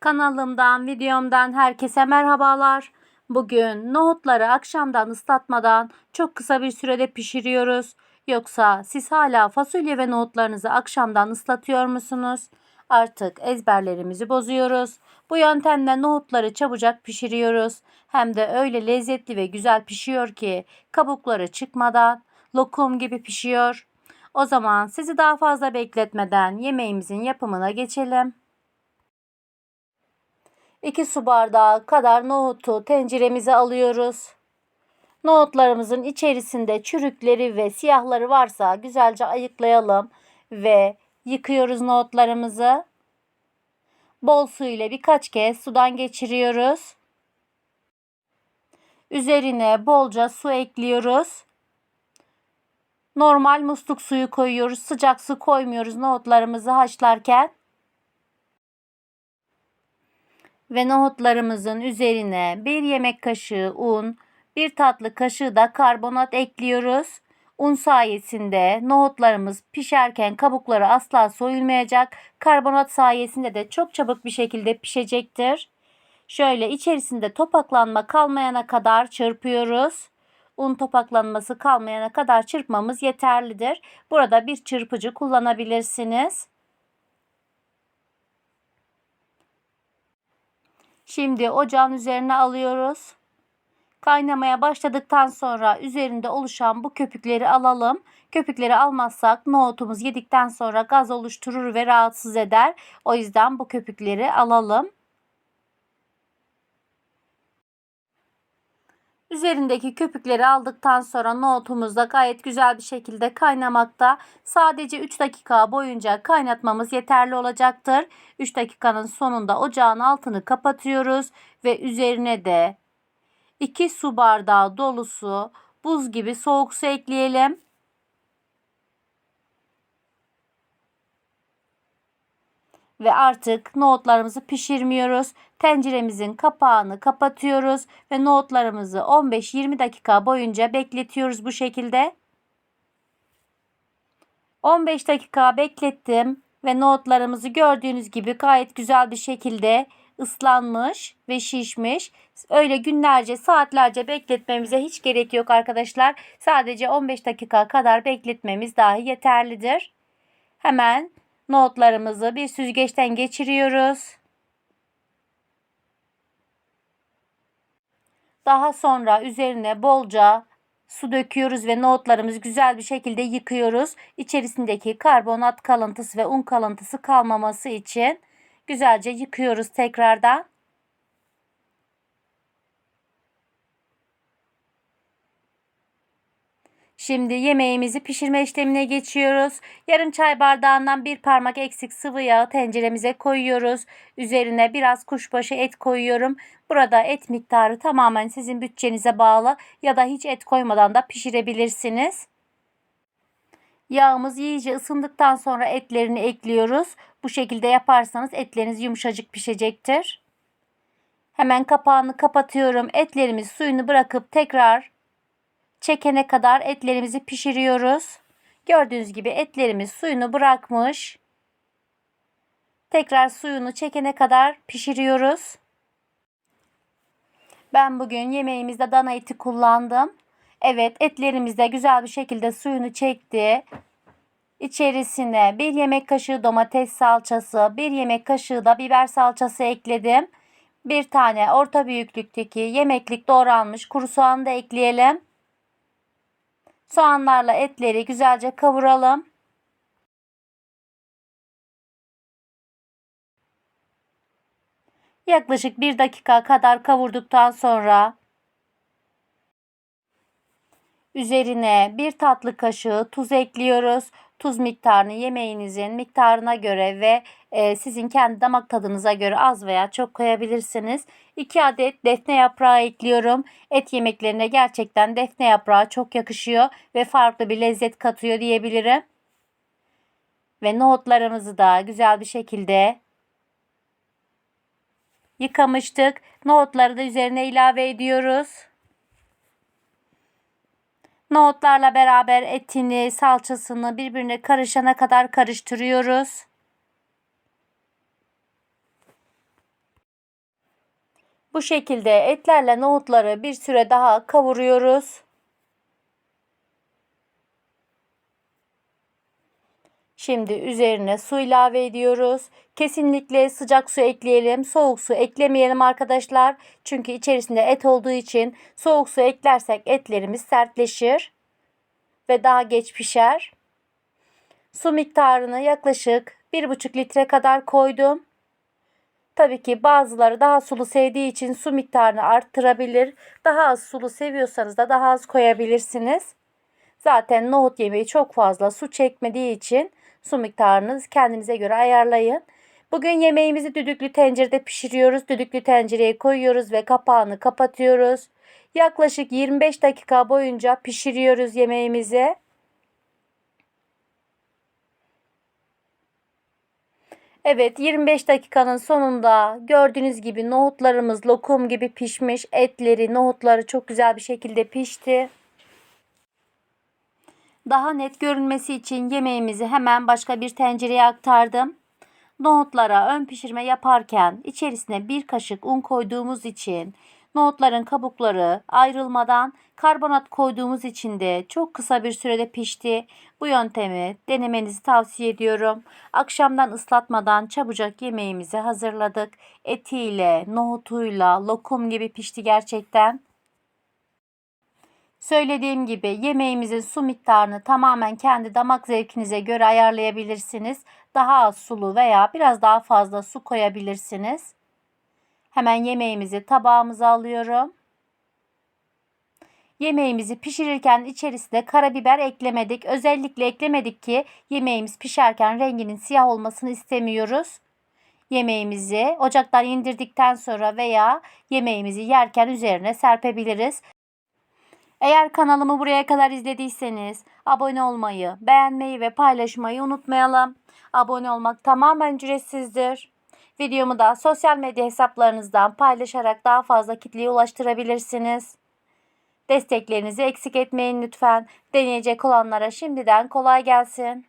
Kanalımdan, videomdan herkese merhabalar. Bugün nohutları akşamdan ıslatmadan çok kısa bir sürede pişiriyoruz. Yoksa siz hala fasulye ve nohutlarınızı akşamdan ıslatıyor musunuz? Artık ezberlerimizi bozuyoruz. Bu yöntemle nohutları çabucak pişiriyoruz. Hem de öyle lezzetli ve güzel pişiyor ki kabukları çıkmadan lokum gibi pişiyor. O zaman sizi daha fazla bekletmeden yemeğimizin yapımına geçelim. 2 su bardağı kadar nohutu tenceremize alıyoruz. Nohutlarımızın içerisinde çürükleri ve siyahları varsa güzelce ayıklayalım ve yıkıyoruz nohutlarımızı. Bol su ile birkaç kez sudan geçiriyoruz. Üzerine bolca su ekliyoruz. Normal musluk suyu koyuyoruz. Sıcak su koymuyoruz nohutlarımızı haşlarken. Ve nohutlarımızın üzerine bir yemek kaşığı un, bir tatlı kaşığı da karbonat ekliyoruz. Un sayesinde nohutlarımız pişerken kabukları asla soyulmayacak. Karbonat sayesinde de çok çabuk bir şekilde pişecektir. Şöyle içerisinde topaklanma kalmayana kadar çırpıyoruz. Un topaklanması kalmayana kadar çırpmamız yeterlidir. Burada bir çırpıcı kullanabilirsiniz. Şimdi ocağın üzerine alıyoruz. Kaynamaya başladıktan sonra üzerinde oluşan bu köpükleri alalım. Köpükleri almazsak nohutumuz yedikten sonra gaz oluşturur ve rahatsız eder. O yüzden bu köpükleri alalım. Üzerindeki köpükleri aldıktan sonra nohutumuz da gayet güzel bir şekilde kaynamakta. Sadece 3 dakika boyunca kaynatmamız yeterli olacaktır. 3 dakikanın sonunda ocağın altını kapatıyoruz ve üzerine de 2 su bardağı dolusu buz gibi soğuk su ekleyelim. Ve artık nohutlarımızı pişirmiyoruz. Tenceremizin kapağını kapatıyoruz ve nohutlarımızı 15-20 dakika boyunca bekletiyoruz bu şekilde. 15 dakika beklettim ve nohutlarımızı gördüğünüz gibi gayet güzel bir şekilde ıslanmış ve şişmiş. Öyle günlerce, saatlerce bekletmemize hiç gerek yok arkadaşlar. Sadece 15 dakika kadar bekletmemiz dahi yeterlidir. Hemen Nohutlarımızı bir süzgeçten geçiriyoruz. Daha sonra üzerine bolca su döküyoruz ve nohutlarımızı güzel bir şekilde yıkıyoruz. İçerisindeki karbonat kalıntısı ve un kalıntısı kalmaması için güzelce yıkıyoruz tekrardan. Şimdi yemeğimizi pişirme işlemine geçiyoruz. Yarım çay bardağından bir parmak eksik sıvı yağı tenceremize koyuyoruz. Üzerine biraz kuşbaşı et koyuyorum. Burada et miktarı tamamen sizin bütçenize bağlı ya da hiç et koymadan da pişirebilirsiniz. Yağımız iyice ısındıktan sonra etlerini ekliyoruz. Bu şekilde yaparsanız etleriniz yumuşacık pişecektir. Hemen kapağını kapatıyorum. Etlerimiz suyunu bırakıp tekrar çekene kadar etlerimizi pişiriyoruz. Gördüğünüz gibi etlerimiz suyunu bırakmış. Tekrar suyunu çekene kadar pişiriyoruz. Ben bugün yemeğimizde dana eti kullandım. Evet etlerimiz de güzel bir şekilde suyunu çekti. İçerisine bir yemek kaşığı domates salçası, bir yemek kaşığı da biber salçası ekledim. Bir tane orta büyüklükteki yemeklik doğranmış kuru soğan da ekleyelim. Soğanlarla etleri güzelce kavuralım. Yaklaşık bir dakika kadar kavurduktan sonra üzerine bir tatlı kaşığı tuz ekliyoruz. Tuz miktarını yemeğinizin miktarına göre ve e, sizin kendi damak tadınıza göre az veya çok koyabilirsiniz. 2 adet defne yaprağı ekliyorum. Et yemeklerine gerçekten defne yaprağı çok yakışıyor ve farklı bir lezzet katıyor diyebilirim. Ve nohutlarımızı da güzel bir şekilde yıkamıştık. Nohutları da üzerine ilave ediyoruz. Nohutlarla beraber etini, salçasını birbirine karışana kadar karıştırıyoruz. Bu şekilde etlerle nohutları bir süre daha kavuruyoruz. Şimdi üzerine su ilave ediyoruz. Kesinlikle sıcak su ekleyelim. Soğuk su eklemeyelim arkadaşlar. Çünkü içerisinde et olduğu için soğuk su eklersek etlerimiz sertleşir ve daha geç pişer. Su miktarını yaklaşık 1,5 litre kadar koydum. Tabii ki bazıları daha sulu sevdiği için su miktarını arttırabilir. Daha az sulu seviyorsanız da daha az koyabilirsiniz. Zaten nohut yemeği çok fazla su çekmediği için su miktarını kendinize göre ayarlayın. Bugün yemeğimizi düdüklü tencerede pişiriyoruz. Düdüklü tencereye koyuyoruz ve kapağını kapatıyoruz. Yaklaşık 25 dakika boyunca pişiriyoruz yemeğimizi. Evet 25 dakikanın sonunda gördüğünüz gibi nohutlarımız lokum gibi pişmiş. Etleri, nohutları çok güzel bir şekilde pişti. Daha net görünmesi için yemeğimizi hemen başka bir tencereye aktardım. Nohutlara ön pişirme yaparken içerisine bir kaşık un koyduğumuz için nohutların kabukları ayrılmadan karbonat koyduğumuz için de çok kısa bir sürede pişti. Bu yöntemi denemenizi tavsiye ediyorum. Akşamdan ıslatmadan çabucak yemeğimizi hazırladık. Etiyle, nohutuyla, lokum gibi pişti gerçekten. Söylediğim gibi yemeğimizin su miktarını tamamen kendi damak zevkinize göre ayarlayabilirsiniz. Daha az sulu veya biraz daha fazla su koyabilirsiniz. Hemen yemeğimizi tabağımıza alıyorum. Yemeğimizi pişirirken içerisine karabiber eklemedik. Özellikle eklemedik ki yemeğimiz pişerken renginin siyah olmasını istemiyoruz. Yemeğimizi ocaktan indirdikten sonra veya yemeğimizi yerken üzerine serpebiliriz. Eğer kanalımı buraya kadar izlediyseniz abone olmayı, beğenmeyi ve paylaşmayı unutmayalım. Abone olmak tamamen ücretsizdir. Videomu da sosyal medya hesaplarınızdan paylaşarak daha fazla kitleye ulaştırabilirsiniz. Desteklerinizi eksik etmeyin lütfen. Deneyecek olanlara şimdiden kolay gelsin.